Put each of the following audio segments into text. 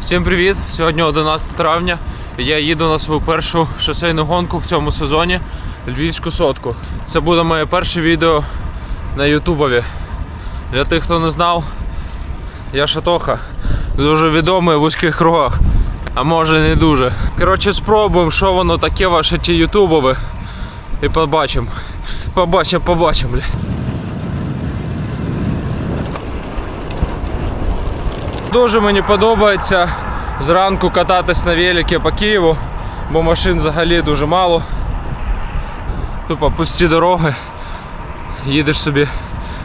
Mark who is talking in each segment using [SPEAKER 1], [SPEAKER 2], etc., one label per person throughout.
[SPEAKER 1] Всім привіт! Сьогодні 11 травня. Я їду на свою першу шосейну гонку в цьому сезоні Львівську сотку. Це буде моє перше відео на Ютубові. Для тих, хто не знав, я Шатоха, дуже відомий в вузьких кругах, а може не дуже. Коротше, спробуємо, що воно таке ваше ті ютубове. І побачимо. Побачимо, побачимо, блядь. Дуже мені подобається зранку кататись на великі по Києву, бо машин взагалі дуже мало. Тупо пусті дороги. Їдеш собі,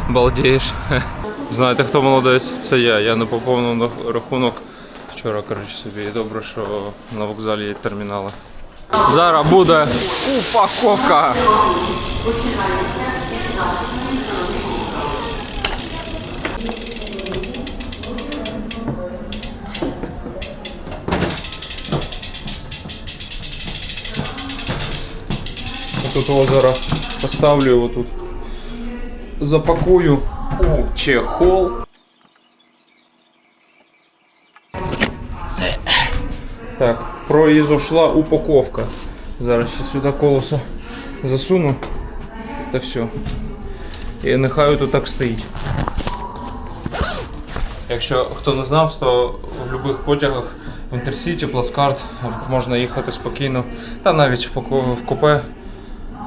[SPEAKER 1] балдієш. Знаєте, хто молодець? Це я. Я не поповнив рахунок вчора, коротше собі. І добре, що на вокзалі є термінали. Зараз буде упаковка. Тут озеро поставлю його тут. Запакую у чехол. Так, произошла упаковка. Зараз ще сюди колесо засуну. Та все. І нехай тут так стоїть. Якщо хто не знав, то в будь-яких потягах в Інтерсіті, Плацкарт можна їхати спокійно, та навіть в купе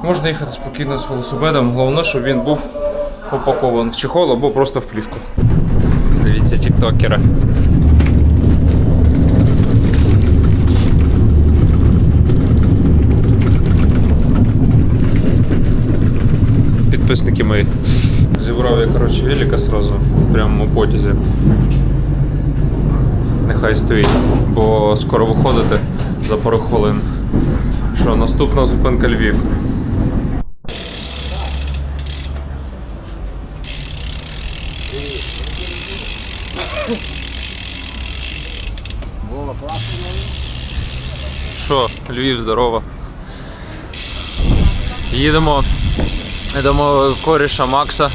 [SPEAKER 1] можна їхати спокійно з велосипедом. Головне, щоб він був упакований в чехол або просто в плівку. Дивіться, тіктокера. Підписники мої. Зібрав я, коротше, велика сразу, прямо у потязі. Нехай стоїть, бо скоро виходити за пару хвилин. Що, наступна зупинка Львів. Львів, здорово. Їдемо до коріша Макса.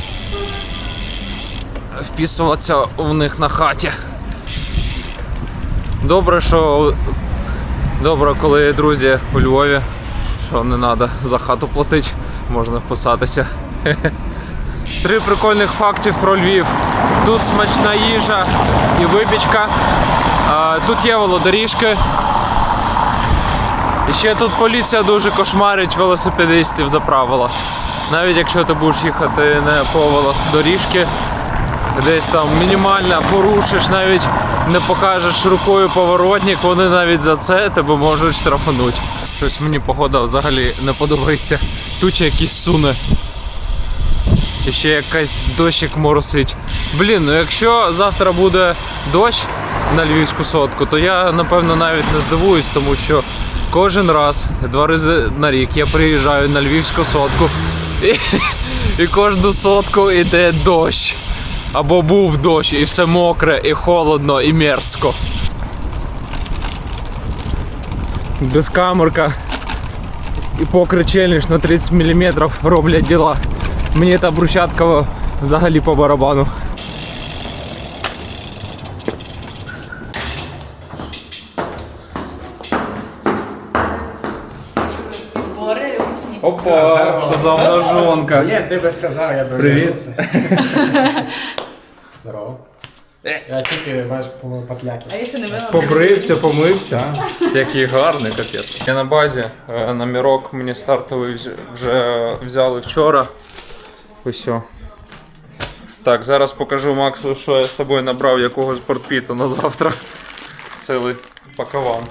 [SPEAKER 1] Вписуватися у них на хаті. Добре, що добре, коли друзі у Львові, що не треба за хату платити, можна вписатися. Три прикольних фактів про Львів. Тут смачна їжа і випічка. Тут є велодоріжки. І ще тут поліція дуже кошмарить велосипедистів за правила. Навіть якщо ти будеш їхати не по велодоріжки, десь там мінімально порушиш, навіть не покажеш рукою поворотник, вони навіть за це тебе можуть штрафануть. Щось мені погода взагалі не подобається. Туча якісь суне. І ще якась дощик моросить. Блін, ну якщо завтра буде дощ на львівську сотку, то я напевно навіть не здивуюсь, тому що кожен раз, два рази на рік, я приїжджаю на львівську сотку і, і кожну сотку йде дощ. Або був дощ, і все мокре, і холодно, і мерзко. Безкамерка і покричельніш на 30 мм роблять діла. Мені та брусчатка взагалі по барабану.
[SPEAKER 2] Бори учні.
[SPEAKER 1] Опа, що за обнажонка.
[SPEAKER 3] Блін, ти би сказав, я би
[SPEAKER 1] Привіт.
[SPEAKER 3] Здорово. Я тільки бачу по патляки.
[SPEAKER 2] А я ще не вела.
[SPEAKER 1] Побрився, помився. Який гарний капець. Я на базі. е, Номерок мені стартовий вз- вже взяли вчора. Ось. о. Так, зараз покажу Максу, що я з собою набрав якого спортпіту на завтра. Цілий пакован.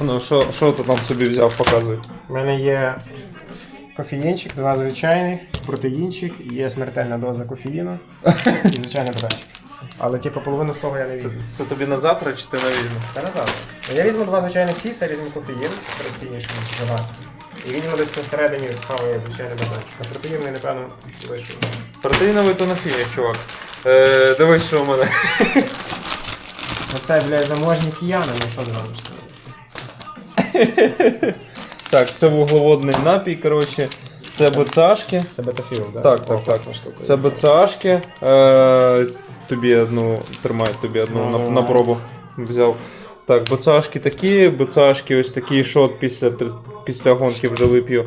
[SPEAKER 1] Ну, що, що ти там собі взяв, показуй.
[SPEAKER 3] У мене є кофеїнчик, два звичайних, протеїнчик, є смертельна доза кофеїну і звичайний батончик. Але типу половину з того я не
[SPEAKER 1] Це,
[SPEAKER 3] візьму.
[SPEAKER 1] це тобі на завтра чи ти на вільну?
[SPEAKER 3] Це не завтра. Я візьму два звичайних сіса, візьму кофеїн, протеїнчик вживати. І візьму десь на середині схаваю звичайний батончик. А протеїн напевно, лишу.
[SPEAKER 1] Протеїновий то на фініш, чувак. Е, дивись, що у мене.
[SPEAKER 3] Оце, блядь, заможні кияни, ну що зробиш?
[SPEAKER 1] Так, це вуглеводний напій, коротше. Це БЦАшки.
[SPEAKER 3] Це бетафіл, да?
[SPEAKER 1] Так, так, так. Це БЦАшки. Е, тобі одну, тримай тобі одну на, на пробу. взяв. Так, бацашки такі, бацашки ось такий шот після, після гонки вже вип'ю.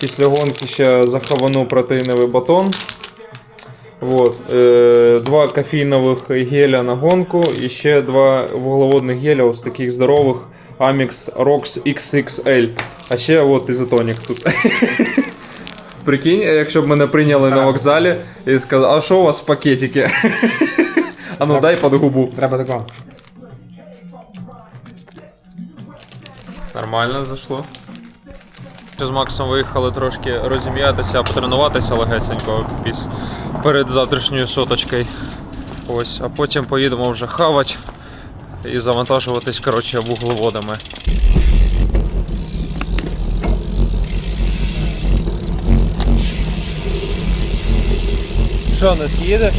[SPEAKER 1] Після гонки ще заховану протеїновий батон. Вот. Е, два кофейнових геля на гонку і ще два вуглеводних геля, ось таких здорових Amix Rox XXL. А ще от ізотонік тут. Прикинь, якщо б мене прийняли на вокзалі і сказали, а що у вас в пакетике? А ну дай під губу.
[SPEAKER 3] Треба такого.
[SPEAKER 1] Нормально зайшло. Ще з Максом виїхали трошки розім'ятися, потренуватися легесенько перед завтрашньою соточкою. Ось, а потім поїдемо вже хавати і завантажуватись коротше, вуглеводами. Що, не з'їдеш?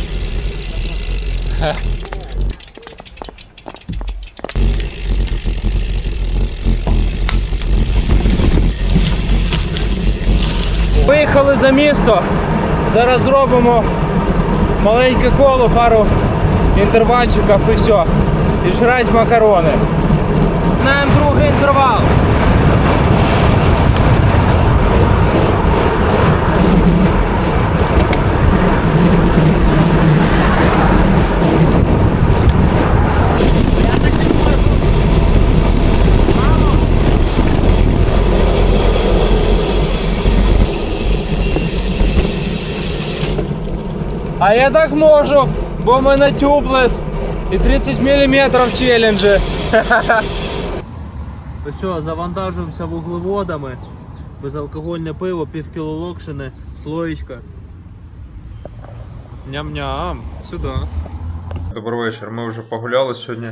[SPEAKER 1] Виїхали за місто. Зараз зробимо маленьке коло, пару інтервальчиків і все. І жрать макарони. Знаємо другий інтервал. А я так можу, бо в мене тюблес і 30 мм челенджі. Все, завантажуємося вуглеводами. Безалкогольне пиво, пів кіло локшини, слоєчка. Ням-ням, сюди. Добрий вечір. Ми вже погуляли сьогодні.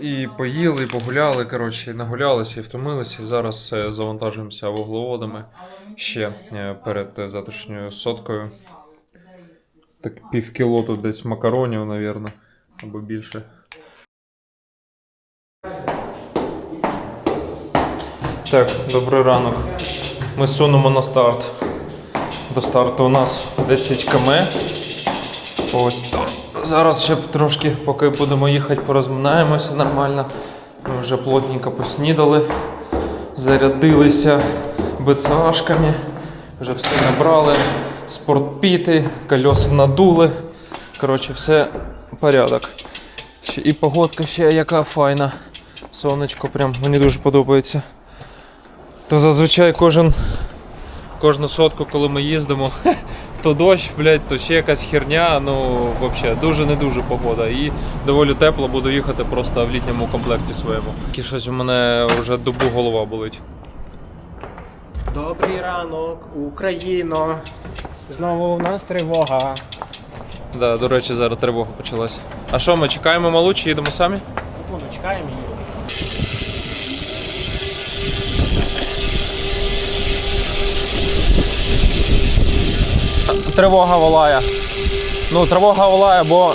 [SPEAKER 1] І поїли, і погуляли, коротше, нагулялися і втомилися. Зараз е, завантажуємося вуглеводами ще е, перед е, завтрашньою соткою. Так пів кіло тут десь макаронів, напевно, або більше. Так, добрий ранок. Ми сунемо на старт. До старту у нас 10 км. Ось то. Зараз ще трошки, поки будемо їхати, порозминаємося нормально. Ми вже плотненько поснідали, зарядилися БЦАшками, вже все набрали, спортпіти, колеса надули. Коротше, все порядок. І погодка ще яка файна. Сонечко прям мені дуже подобається. То зазвичай кожен, кожну сотку, коли ми їздимо, то дощ, блядь, то ще якась херня, ну взагалі дуже не дуже погода. І доволі тепло буду їхати просто в літньому комплекті своєму. І щось у мене вже добу голова болить.
[SPEAKER 3] Добрий ранок, Україно. Знову у нас тривога.
[SPEAKER 1] Да, до речі, зараз тривога почалась. А що, ми чекаємо малу чи їдемо самі?
[SPEAKER 3] Секунду, чекаємо її.
[SPEAKER 1] Тривога волає. Ну, тривога волає, бо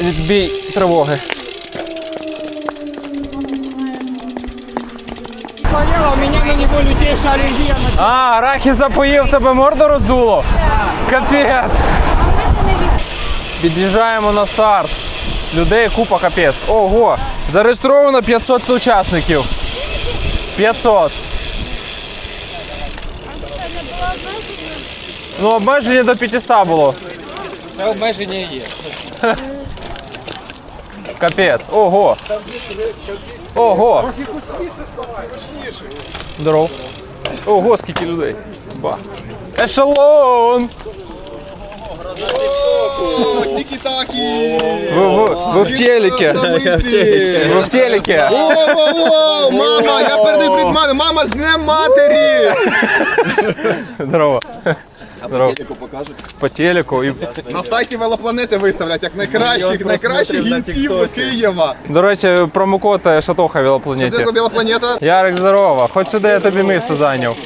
[SPEAKER 1] відбій тривоги.
[SPEAKER 4] Поняла, у меня на него лютейшая аллергия
[SPEAKER 1] А, арахіса поїв, тебе морду роздуло? Капець. Під'їжджаємо на старт. Людей купа капець. Ого! Зареєстровано 500 учасників. 500. Ну, обмеження до 500 було.
[SPEAKER 4] Це обмеження є.
[SPEAKER 1] Капець. Ого. Ого. Здоров. Ого, скільки людей. Ба. Ешелон!
[SPEAKER 4] Тікі-такі!
[SPEAKER 1] Ви, в телеке. Ви в телеке.
[SPEAKER 4] Мама, я передаю привіт мамі! Мама з Днем Матері!
[SPEAKER 1] Здорово. Здорово. По телеку. І,
[SPEAKER 4] На сайті Велопланети виставлять як найкращих, найкращих гінців Києва.
[SPEAKER 1] до речі, промокод е, Шатоха
[SPEAKER 4] Це
[SPEAKER 1] велопланеті.
[SPEAKER 4] така Велопланета.
[SPEAKER 1] Ярик, здорово. Хоч сюди я тобі місто зайняв.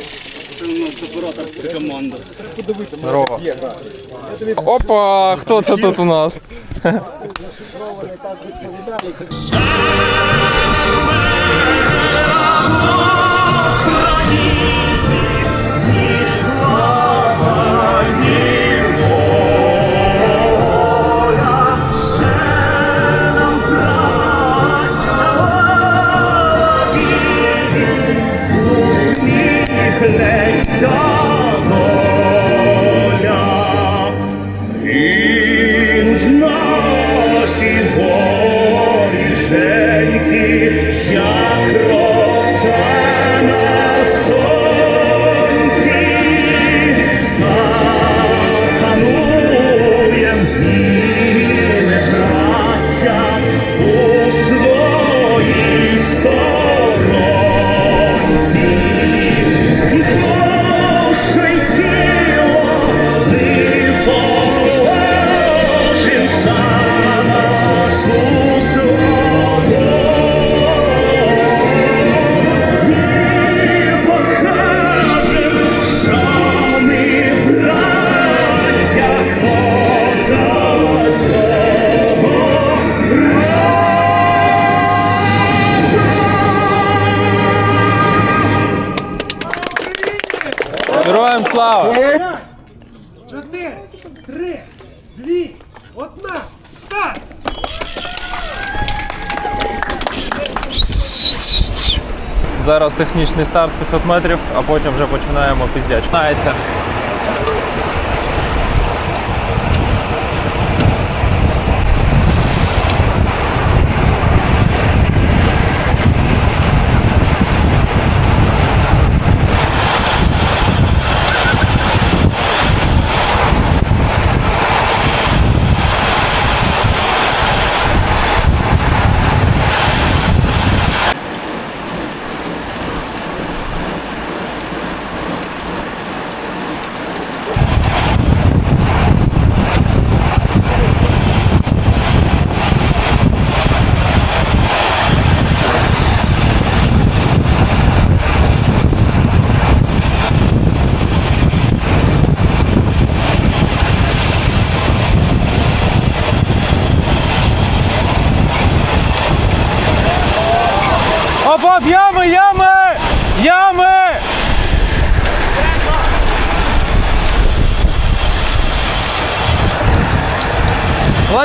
[SPEAKER 1] Здорово. Опа, хто це тут у нас? Зараз технічний старт 500 метрів, а потім вже починаємо піздяч.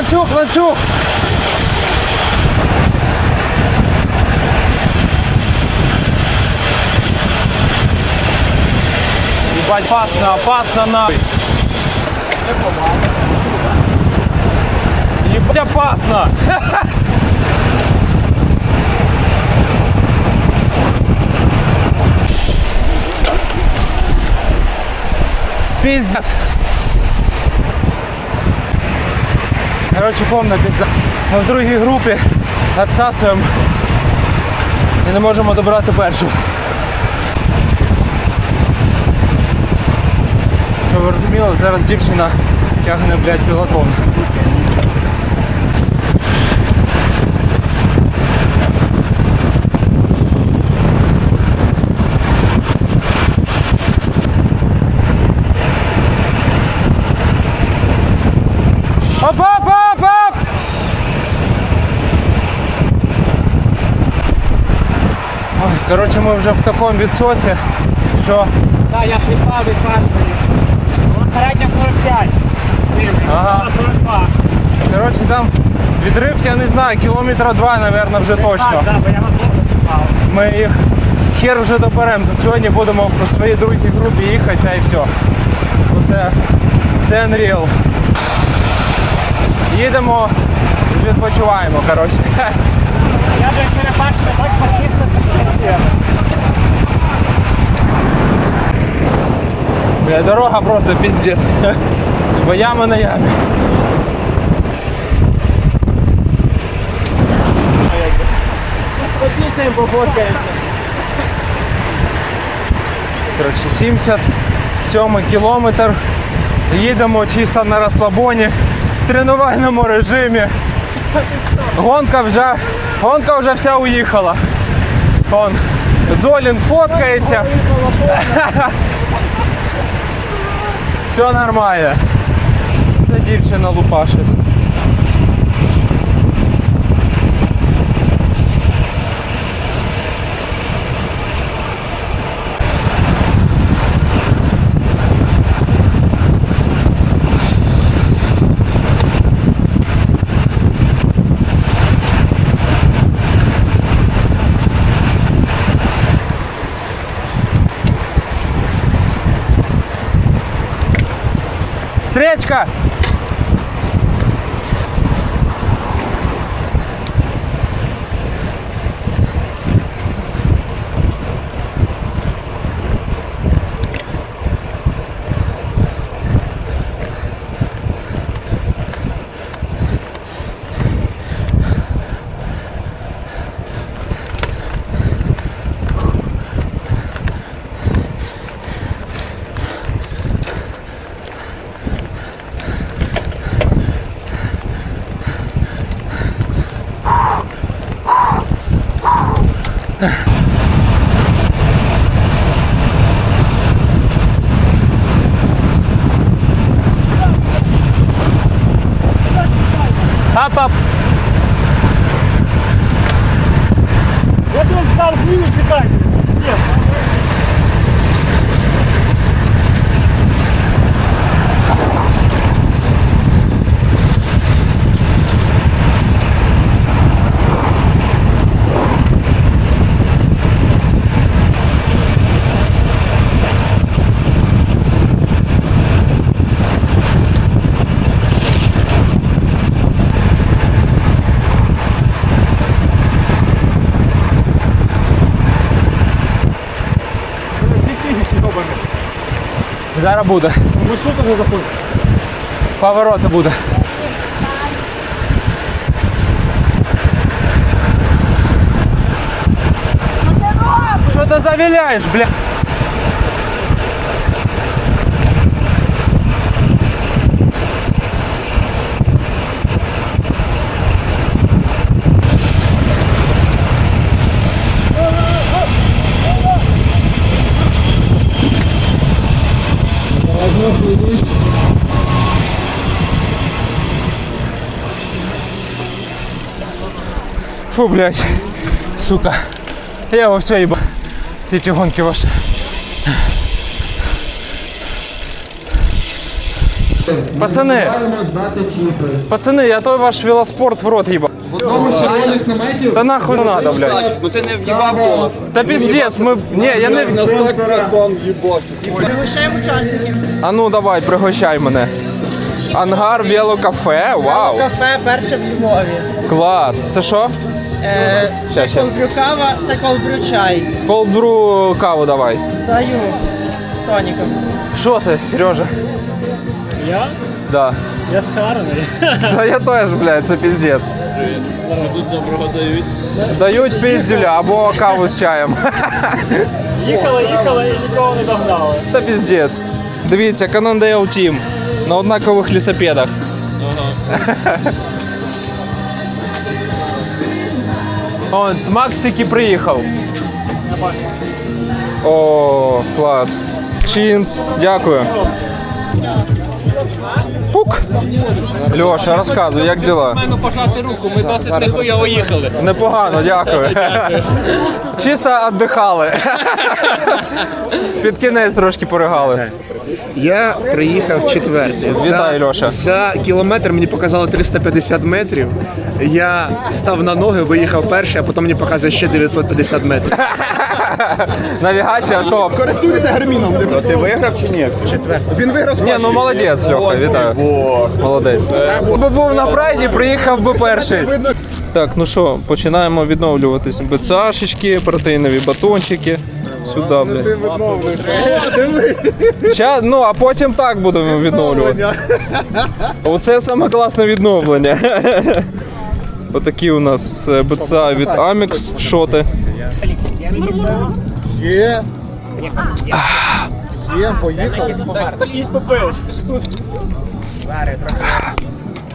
[SPEAKER 1] Ланцюг, ланцюг! Ебать, опасно, опасно нахуй! Ебать, опасно! Пиздец. Короче, повна пізда. В другій групі відсасуємо і не можемо добрати першу. Ви розуміли, зараз дівчина тягне, блядь, пілотон. Коротше, ми вже в такому відсоці, що
[SPEAKER 5] Так, я ж відпав від першої. Середня 45.
[SPEAKER 1] Ага.
[SPEAKER 5] 42.
[SPEAKER 1] коротше, там відрив, я не знаю, кілометра два, мабуть, вже точно.
[SPEAKER 5] Так, так.
[SPEAKER 1] Ми їх хер вже доберемо. За сьогодні будемо по своїй другій групі їхати, та і все. Оце це Unreal. Їдемо, відпочиваємо, коротше.
[SPEAKER 5] Я вже перебачив, хоч похисти.
[SPEAKER 1] Бля, дорога просто пиздец. Бо яма на ямі.
[SPEAKER 5] Попісаємо, пофоткаємося.
[SPEAKER 1] Коротше, 77 кілометр. Їдемо чисто на розслабоні в тренувальному режимі. Гонка вже, гонка вже вся уїхала. Он, Золін фоткається. Все нормально. Це дівчина лупашить. Встречка! Зараз буде.
[SPEAKER 5] Ти вже заходиш?
[SPEAKER 1] Повороти буде. Що ти завіляєш, бля? Фу, блядь. Сука. Я его все еба. Эти гонки ваши. Пацаны, пацаны, я той ваш велоспорт в рот ебал. Да нахуй не надо, блядь.
[SPEAKER 4] Ну ти не в'їбав голос.
[SPEAKER 1] Да пиздец, мы... Не, я не...
[SPEAKER 4] На 100% в'їбався.
[SPEAKER 2] Пригощаємо учасників.
[SPEAKER 1] А ну давай, пригощай мене. Ангар велокафе, вау.
[SPEAKER 6] Кафе перше в Львові.
[SPEAKER 1] Клас. Це що?
[SPEAKER 6] Е,
[SPEAKER 1] Ща, ща.
[SPEAKER 6] колбрю кава, це колбрю чай.
[SPEAKER 1] Колбру каву давай.
[SPEAKER 6] Даю з тоніком.
[SPEAKER 1] Що ти, Сережа?
[SPEAKER 5] Я?
[SPEAKER 1] Да.
[SPEAKER 5] Я схарений.
[SPEAKER 1] Та я теж, блядь, це піздець.
[SPEAKER 5] Тут доброго дають.
[SPEAKER 1] Дають піздюля або каву з чаєм.
[SPEAKER 5] Їхали, їхали і нікого не догнали.
[SPEAKER 1] Та піздець. Дивіться, Cannondale Team на однакових лісопедах. О, Макс тільки приїхав. О, клас. Чінс, дякую. Пук. Льоша, розказуй, як діла?
[SPEAKER 5] Маємо пожати руку, ми досить нехуя їхали.
[SPEAKER 1] Непогано, дякую. Чисто віддихали. Під кінець трошки поригали.
[SPEAKER 7] Я приїхав четвертий. За-
[SPEAKER 1] Вітаю, Льоша.
[SPEAKER 7] За кілометр мені показало 350 метрів. Я став на ноги, виїхав перший, а потім мені показує ще 950 метрів.
[SPEAKER 1] Навігація топ.
[SPEAKER 4] Користуйтеся гарміном.
[SPEAKER 7] Ти виграв чи ні? Четвертий.
[SPEAKER 4] Він виграв
[SPEAKER 1] Ні, ну молодець, Льоха, вітаю. Молодець. Би був на прайді, приїхав би перший. Так, ну що, починаємо відновлюватись. БЦАшечки, протеїнові батончики. Сюди, блядь. Ща, ну, а потім так будемо відновлювати. Оце саме класне відновлення. Отакі у нас е, БЦА від Amix, шоти.
[SPEAKER 4] Є. Є, поїхав.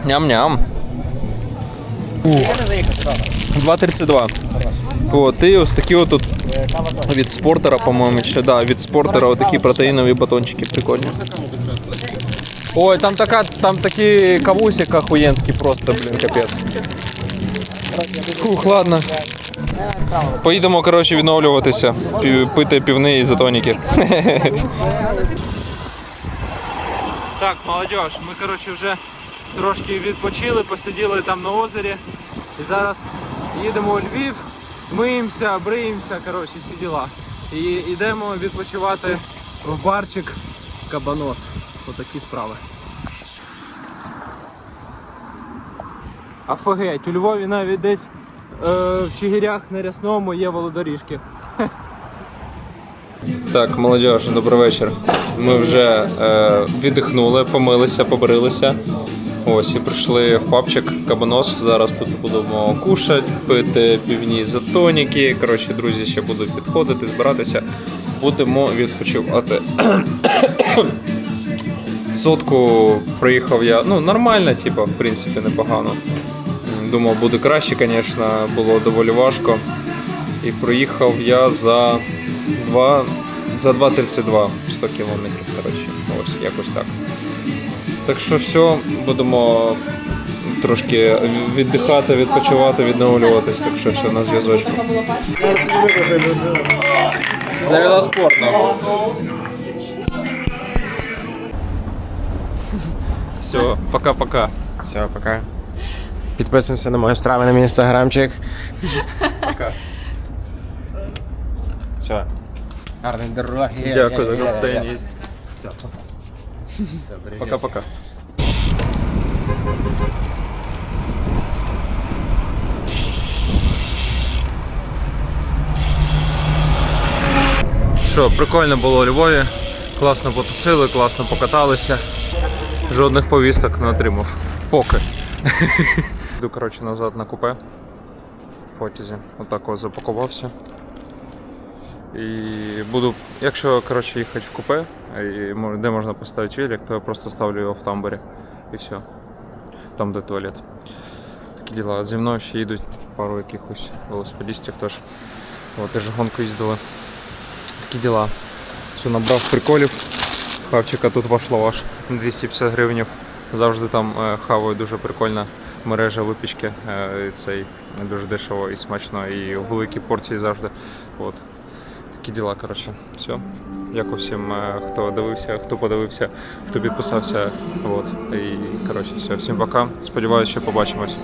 [SPEAKER 1] Ням-ням. 2.32. От, і ось такі от тут від спортера, по-моєму, ще да, від спортера отакі протеїнові батончики прикольні. Ой, там така, там такі кавусик охуєнський просто, блін, капець. Фух, ладно. Поїдемо, коротше, відновлюватися, пити півні ізотоніки. Так, молодіж, ми коротше вже трошки відпочили, посиділи там на озері. І зараз їдемо у Львів, миємося, бриємося, коротше, всі діла. І йдемо відпочивати в барчик Кабанос. Отакі справи. Офігеть, у Львові навіть десь е, в Чигирях на Рясному є володоріжки. Так, молодіж, добрий вечір. Ми вже е, віддихнули, помилися, побрилися. Ось і прийшли в пабчик Кабанос. Зараз тут будемо кушати, пити півні затоніки. Коротше, друзі ще будуть підходити, збиратися. Будемо відпочивати. Сотку приїхав я. Ну, нормально, типу, в принципі, непогано. Думав, буде краще, звісно, було доволі важко. І проїхав я за 2, за 2.32 100 кілометрів, коротше. Ось, якось так. Так що все, будемо трошки віддихати, відпочивати, відновлюватись. Так що все на зв'язочку. За велоспорт, нахуй. Все, пока-пока.
[SPEAKER 3] Все, пока. Підписуємося на мої страви на мій інстаграмчик.
[SPEAKER 1] Пока.
[SPEAKER 3] Все. Гарної дороги.
[SPEAKER 1] Дякую за гостинність. Пока-пока. Що, прикольно було у Львові. Класно потусили, класно покаталися. Жодних повісток не отримав. Поки. Йду, коротше, назад на купе в потязі. Отак запакувався. І буду, якщо коротше, їхати в купе, і де можна поставити велик, то я просто ставлю його в тамбурі. І все. Там, де туалет. Такі діла. Зі мною ще їдуть пару якихось велосипедистів теж. От, теж гонку їздили. Такі діла. Все, набрав приколів. Хавчика тут вийшло аж 250 гривень. Завжди там е, хаваю дуже прикольна мережа випічки. Е, Цей дуже дешево і смачно, і великі порції завжди. От. Такі діла, коротше. Все. Дякую всім, е, хто дивився, хто подивився, хто підписався. От. І коротше, все. Всім пока. Сподіваюся, що побачимось.